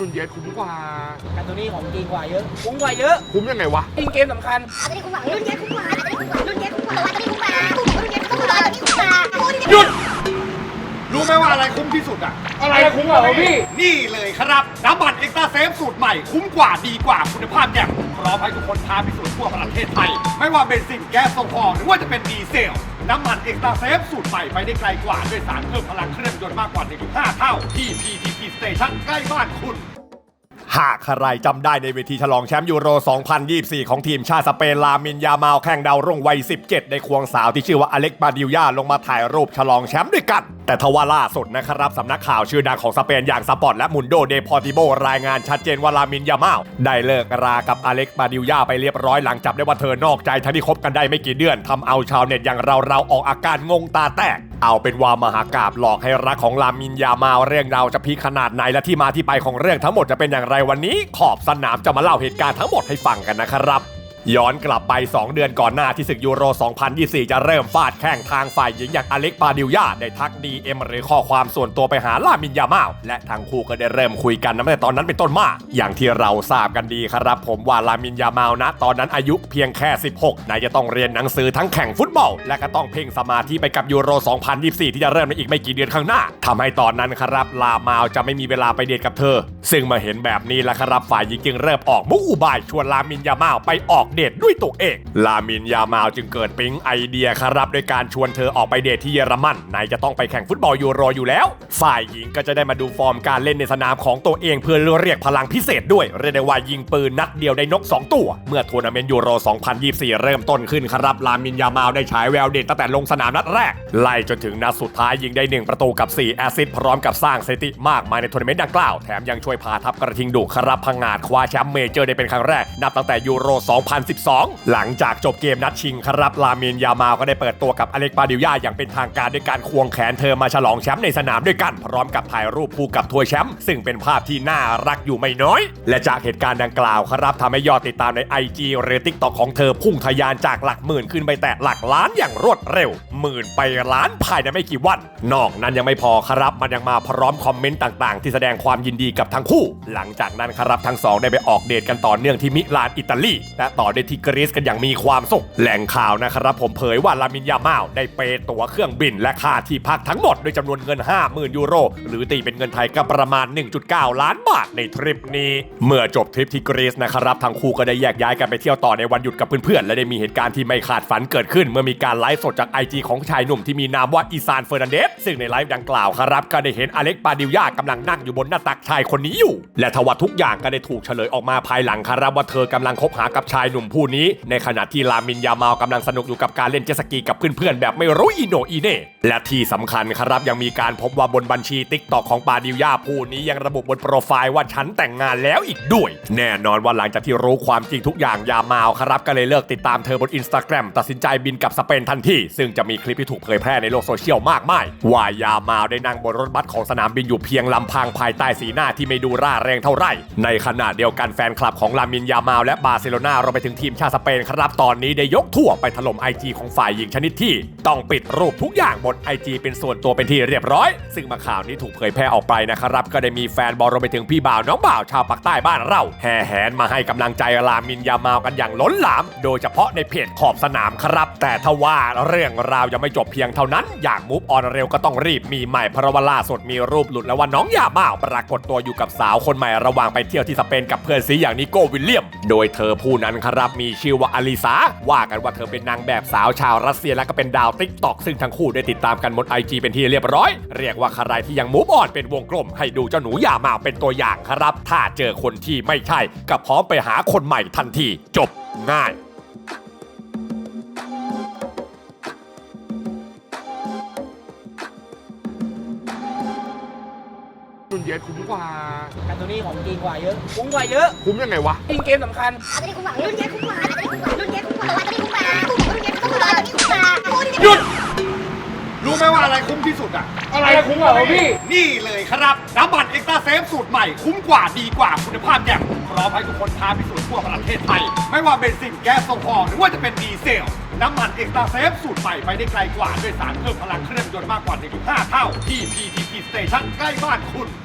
นุ่นเยสคุ้มกว่าแต่ตัวนี้ของจริงกว่าเยอะคุ้มกว่าเยอะคุ้มยังไงวะ จริงเกมสำคัญ อาจจะได้คุ้มกว่ารุ่นเย็นคุ้มกว่าอาจจะได้คุ้มกว่ารุ่นเย็นคุ้มกว่าอาจจะได้คุ้มกว่า ที่สุดอะอะไรคุ้มกว่าพี่ นี่เลยครับ น้ำมันเอ็กซ์ตร้าเซฟสูตรใหม่ คุ้มกว่าดีกว่าคุณภาพอย่างพร้อมให้ทุกคนท้าพิสูจน์ทั่วประเทศไทย ไม่ว่าเบนซินแก๊สโซฮอล์หรือว่าจะเป็นดีเซล น้ำมันเอ็กซ์ตร้าเซฟสูตรใหม่ไปได้ไกลกว่าด้วยสารเพิ่มพลังเครื่องยนต์มากกว่า 1.5 เท่าที่ PTT Station ใกล้บ้านคุณ หากใครจำได้ในเวทีฉลองแชมป์ยูโร 2024 ของทีมชาติสเปนลามินยามาลแข่งดาวรุ่งวัย 17 ในควงสาวที่ชื่อว่าอเล็กบาดิลยาลงมาถ่ายรูปฉลองแชมป์ด้วยกัน แต่ทว่าล่าสุดนะครับสำนักข่าวชื่อดังของสเปนอย่างสปอร์ตและมุนโดเดพอติโบรายงานชัดเจนว่าลามินยามาลได้เลิกรากับอเล็กบาดิลยาไปเรียบร้อยหลังจับได้ว่าเธอนอกใจทั้งที่คบกันได้ไม่กี่เดือนทำเอาชาวเน็ตอย่างเราเราออกอาการงงตาแตก เอาเป็นว่ามหากาบหลอกให้รักของลามินยามาเรื่องราวจะพีขนาดไหนและที่มาที่ไปของเรื่องทั้งหมดจะเป็นอย่างไรวันนี้ ขอบสนามจะมาเล่าเหตุการณ์ทั้งหมดให้ฟังกันนะครับ ย้อนกลับไป 2 เดือนก่อนหน้าที่ศึกยูโร 2024 จะเริ่มฟาดแข่งทางฝ่ายหญิงอย่างอเล็กปาดิลยาได้ทัก DM หรือข้อความส่วนตัวไปหาลามินยามาลและทั้งคู่ก็ได้เริ่มคุยกันตั้งแต่ตอนนั้นเป็นต้นมา อย่างที่เราทราบกันดีครับผมว่าลามินยามาลนะ ตอนนั้นอายุเพียงแค่ 16ไหนจะต้องเรียนหนังสือทั้งแข่งฟุตบอล และก็ต้องเพ่งสมาธิไปกับยูโร 2024 ที่จะเริ่มในอีกไม่กี่เดือนข้างหน้าทำให้ตอนนั้นครับลามาลจะไม่มีเวลาไปเดทกับเธอ ซึ่งมาเห็นแบบนี้แล้วครับฝ่ายหญิงจึงเริ่มออกมุกอุบายชวนลามินยามาไปออกเดทด้วยตัวเอง ลามินยามาลจึงเกิดปิ๊งไอเดียครับโดยการชวนเธอออกไปเดทที่เยอรมันไหนจะต้องไปแข่งฟุตบอลยูโรอยู่แล้ว ฝ่ายหญิงก็จะได้มาดูฟอร์มการเล่นในสนามของตัวเองเพื่อเรียกพลังพิเศษด้วยเรียกได้ว่ายิงปืนนัดเดียวได้นก 2 ตัว เมื่อทัวร์นาเมนต์ยูโร 2024 เริ่มต้นขึ้นครับลามินยามาลได้ฉายแววเด่นตั้งแต่ลงสนามนัดแรก ไล่จนถึงนัดสุดท้ายยิงได้ 1 ประตูกับ 4 แอซิสพร้อมกับสร้างสถิติมากมายในทัวร์นาเมนต์ดังกล่าวแถมยังช่วยพาทัพกระทิงดุครับพังงาดคว้าแชมป์เมเจอร์ได้เป็นครั้งแรกนับตั้งแต่ยูโร2012 หลังจากจบเกมนัดชิงครับลามินยามาก็ได้เปิดตัวกับอเล็กปาดิลยาอย่างเป็นทางการด้วยการควงแขนเธอมาฉลองแชมป์ในสนามด้วยกัน พร้อมกับถ่ายรูปคู่กับถ้วยแชมป์ซึ่งเป็นภาพที่น่ารักอยู่ไม่น้อย และจากเหตุการณ์ดังกล่าวครับทำให้ยอดติดตามใน IG หรือ TikTok ของเธอพุ่งทะยานจากหลักหมื่นขึ้นไปแตะหลักล้านอย่างรวดเร็ว หมื่นไปล้านภายในไม่กี่วัน นอกนั้นยังไม่พอครับมันยังมาพร้อมคอมเมนต์ต่างๆ ที่แสดงความยินดีกับทั้งคู่ หลังจากนั้นครับทั้งสองได้ไปออกเดทกันต่อเนื่องที่มิลานอิตาลีและต่อได้ที่กรีซกันอย่างมีความสุข แหล่งข่าวนะครับผมเผยว่าลามินยามาลได้เปย์ตั๋วเครื่องบินและค่าที่พักทั้งหมดด้วยจำนวนเงิน 50,000 ยูโร หรือตีเป็นเงินไทยก็ประมาณ 1.9 ล้านบาทในทริปนี้ เมื่อจบทริปที่กรีซนะครับทั้งคู่ก็ได้แยกย้ายกันไปเที่ยวต่อในวันหยุดกับเพื่อนๆและได้มีเหตุการณ์ที่ไม่คาดฝันเกิดขึ้น เมื่อมีการไลฟ์สดจากไอจีของชายหนุ่มที่มีนามว่าอีซานเฟอร์นันเดสซึ่งในไลฟ์ดังกล่าวครับก็ได้เห็นอเล็กปาดิลยากำลังนั่งอยู่บนหน้าตักชายคนนี้อยู่ และทว่าทุกอย่างก็ได้ถูกเฉลยออกมาภายหลังครับว่าเธอกำลังคบหากับชายหนุ่มผู้นี้ ในขณะที่ลามินยามาลกำลังสนุกอยู่กับการเล่นเจสกีกับเพื่อนๆ แบบไม่รู้อีโนอีเน่ และที่สำคัญครับยังมีการพบว่าบนบัญชีติ๊กตอกของปาดิลยาผู้นี้ยังระบุบนโปรไฟล์ว่าฉันแต่งงานแล้วอีกด้วย แน่นอนว่าหลังจากที่รู้ความจริงทุกอย่างยามาลครับก็เลยเลิกติดตามเธอบนอินสตาแกรมตัดสินใจบินกลับสเปนทันทีซึ่งจะมีคลิปที่ถูกเผยแพร่ในโลกโซเชียลมากมายว่ายามาลได้นั่งบนรถบัสของสนามบินอยู่เพียงลำพังภายใต้สีหน้าที่ไม่ดูร่าแรงเท่าไหร่ในขณะเดียวกันแฟนคลับของลามินยามาลและบาร์เซโลนารวมไปถึงทีมชาติสเปนครับ ตอนนี้ได้ยกทั่วไปถล่มไอจีของฝ่ายหญิงชนิดที่ ต้องปิดรูปทุกอย่างบนไอจีเป็นส่วนตัวเป็นที่เรียบร้อย ซึ่งมาข่าวนี้ถูกเผยแพร่ออกไปนะครับ ก็ได้มีแฟนบอลรวมไปถึงพี่บ่าวน้องบ่าวชาวปากใต้บ้านเรา แห่แหนมาให้กำลังใจลามินยามาลกันอย่างล้นหลาม โดยเฉพาะในเพจขอบสนามครับ แต่ทว่าเรื่องราวยังไม่จบเพียงเท่านั้น อยากมูฟออนเร็วก็ต้องรีบมีใหม่เพราะว่าล่าสุดมีรูปหลุดแล้วว่าน้องยามาลปรากฏตัวอยู่กับสาวคนใหม่ระหว่างไปเที่ยวที่สเปนกับเพื่อนซีอย่างนิโก้วิลเลียม โดยเธอผู้นั้นครับรับมีชื่อว่าอลิซาว่ากันว่าเธอเป็นนางแบบสาวชาวรัสเซียและก็เป็นดาวติ๊กตอกซึ่งทั้งคู่ได้ติดตามกันบนไอจีเป็นที่เรียบร้อย เรียกว่าใครที่ยังมูฟออนเป็นวงกลม ให้ดูเจ้าหนูยามาเป็นตัวอย่างครับ ถ้าเจอคนที่ไม่ใช่ก็พร้อมไปหาคนใหม่ทันที จบง่าย นุ่นเยสคุ้มกว่าแต่ตัวนี้ของจริงกว่าเยอะคุ้มกว่าเยอะคุ้มยังไงวะ จริงเกมสำคัญอาจจะได้คุ้มกว่ารุ่นเย็นคุ้มกว่าอาจจะได้คุ้มกว่ารุ่นเย็นคุ้มกว่าอาจจะได้คุ้มกว่ารุ่นเย็นคุ้มกว่ารุ่นเย็นคุ้มกว่ารุ่นเย็นหยุดรู้ไหมว่าอะไรคุ้มที่สุดอะอะไรคุ้มกว่าพี่ นี่เลยครับน้ำมันเอ็กซ์ตร้าเซฟสูตรใหม่คุ้มกว่าดีกว่าคุณภาพอย่างพร้อมให้ทุกคนท้าพิสูจน์ทั่วประเทศไทย ไม่ว่าเบนซินแก๊สโซฮอล์หรือว่าจะเป็นดีเซลน้ำมันเอ็กซ์ตร้าเซฟสูตรใหม่ไปได้ไกลกว่าด้วยสารเพิ่มพลังเครื่องยนต์มากกว่า 1.5 เท่าที่ PTT Station ใกล้บ้านคุณ